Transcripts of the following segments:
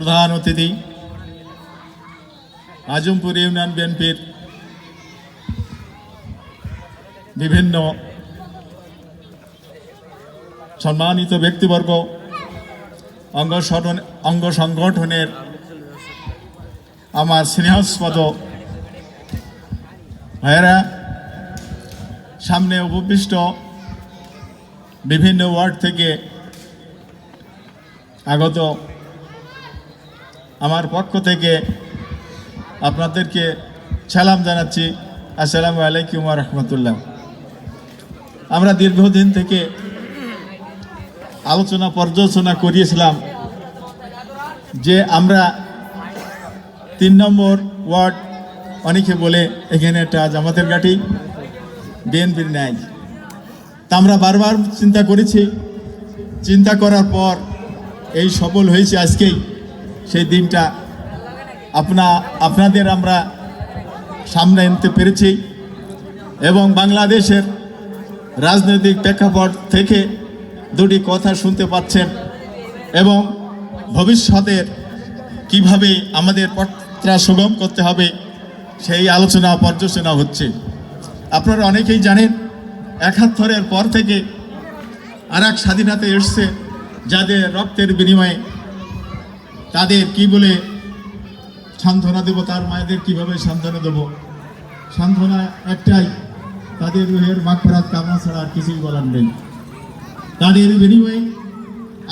প্রধান অতিথি আজমপুর ইউনিয়ন বিএনপির বিভিন্ন সম্মানিত ব্যক্তিবর্গ অঙ্গ অঙ্গ সংগঠনের আমার স্নেহাস্পদ ভাইয়েরা সামনে উপবিষ্ট বিভিন্ন ওয়ার্ড থেকে আগত আমার পক্ষ থেকে আপনাদেরকে সালাম জানাচ্ছি। আসসালামু আলাইকুম রহমতুল্লাহ। আমরা দীর্ঘদিন থেকে আলোচনা, পর্যালোচনা করিয়েছিলাম যে আমরা তিন নম্বর ওয়ার্ড, অনেকে বলে এখানে একটা জামাতের গাঠি বিএনপির ন্যায়। তা আমরা বারবার চিন্তা করেছি। চিন্তা করার পর এই সফল হয়েছে আজকেই। সেই দিনটা আপনা, আপনাদের আমরা সামনে আনতে পেরেছি এবং বাংলাদেশের রাজনৈতিক প্রেক্ষাপট থেকে দুটি কথা শুনতে পাচ্ছেন এবং ভবিষ্যতের কীভাবে আমাদের পত্রা সুগম করতে হবে সেই আলোচনা পর্যালোচনা হচ্ছে। আপনারা অনেকেই জানেন, একাত্তরের পর থেকে আর এক স্বাধীনতা এসছে, যাদের রক্তের বিনিময়ে তাদের কি বলে সান্ত্বনা দেব? তার মায়েদের কীভাবে সান্ত্বনা দেব? সান্ত্বনা একটাই, তাদের রুহের মাগফেরাত কামনা ছাড়া আর কিছুই বলার নেই। তাদের বিনিময়ে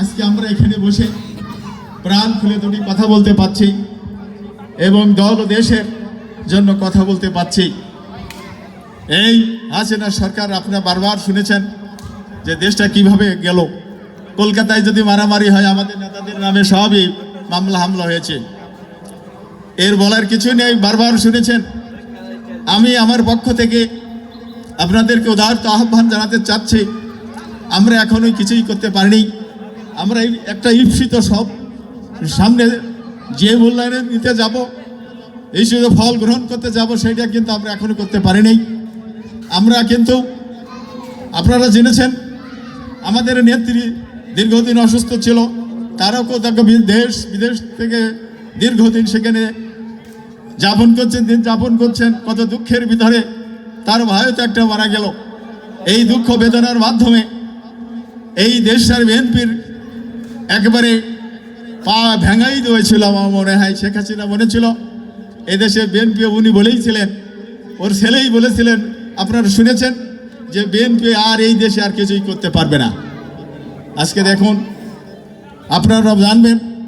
আজকে আমরা এখানে বসে প্রাণ খুলে দুটি কথা বলতে পারছি এবং দল ও দেশের জন্য কথা বলতে পারছি। এই হাসিনা সরকার আপনারা বারবার শুনেছেন যে দেশটা কীভাবে গেল। কলকাতায় যদি মারামারি হয়, আমাদের নেতাদের নামে সবই মামলা হামলা হয়েছে। এর বলার কিছু নেই, বারবার শুনেছেন। আমি আমার পক্ষ থেকে আপনাদেরকে উদাহরত আহ্বান জানাতে চাচ্ছি। আমরা এখনোই কিছুই করতে পারিনি। আমরা একটা ঈপ্সিত সব সামনে যে মূল্যায়নে নিতে যাব, এই শুধু ফল গ্রহণ করতে যাব, সেটা কিন্তু আমরা এখনও করতে পারিনি। আমরা কিন্তু, আপনারা জেনেছেন, আমাদের নেত্রী দীর্ঘদিন অসুস্থ ছিল। তারাও কোথাও দেশ, বিদেশ থেকে দীর্ঘদিন সেখানে যাপন করছেন, দিন যাপন করছেন, কত দুঃখের ভিতরে তার ভাইও তো একটা মারা গেল। এই দুঃখ বেদনার মাধ্যমে এই দেশের বিএনপির একবারে পা ভেঙাই দিয়েছিল আমার মনে হয়, শেখ হাসিনা মনে ছিল। এদেশে বিএনপি উনি বলেইছিলেন ওর ছেলেই বলেছিলেন, আপনারা শুনেছেন যে বিএনপি আর এই দেশে আর কিছুই করতে পারবে না। আজকে দেখুন আপনারা জানবেন।